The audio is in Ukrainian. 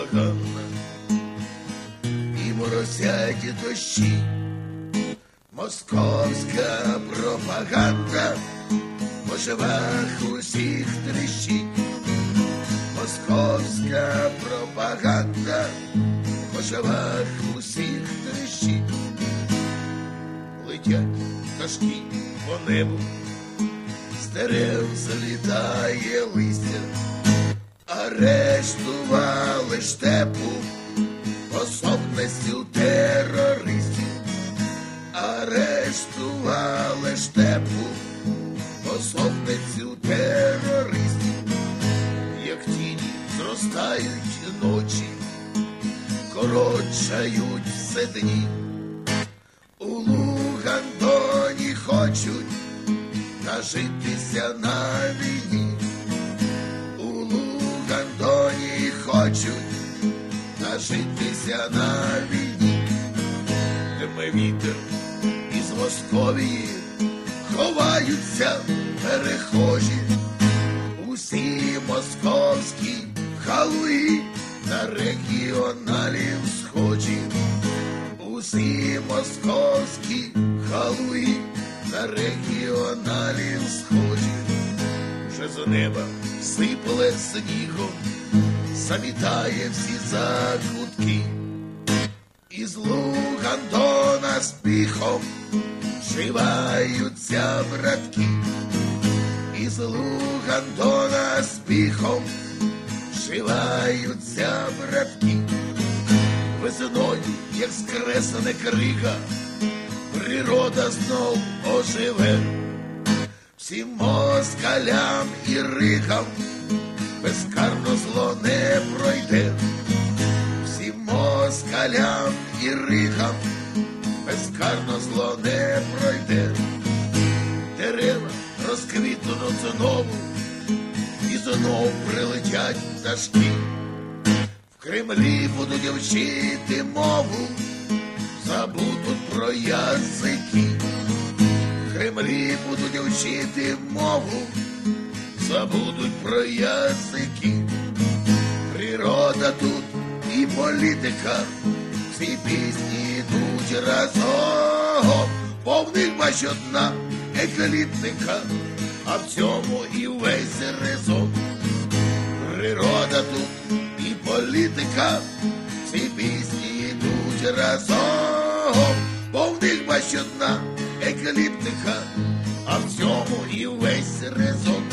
бездоганна, і моросяті дощі, московська пропаганда, по живах усіх трещить, московська пропаганда, по живах усіх трещить, летять ташки по небу. З дерев залітає листя, арештував штепу пособницю терористів, арештували штепу пособницю терористів, як тіні зростають ночі, коротшають все дні. У Лугандоні хочуть нажитися на війні. У Лугандоні хочуть нажитися на війні. Дме вітер із Московії ховаються перехожі. Усі московські халуї на регіоналів схожі. Усі московські халуї на регіоналів схожі. Вже з неба сипле снігом, замітає всі закутки. Лугандона з піхом вживаються братки. Лугандона з піхом вживаються братки. Весною, як скресане крига, природа знов оживе. Всім москалям і ригам безкарно зло не пройде. Всім москалям і ригам безкарно зло не пройде. Дерева розквітнуть знову, і знов прилетять пташки. В Кремлі будуть вчити мову, забудуть про язики. В Кремлі будуть вчити мову, забудуть про язики. Природа тут і політика, всі пісні йдуть разом. Повних бач одна екліптика, а в цьому і весь резон. Природа тут і політика, всі пісні йдуть разом. Повних бач одна екліптика, а в цьому і весь резон.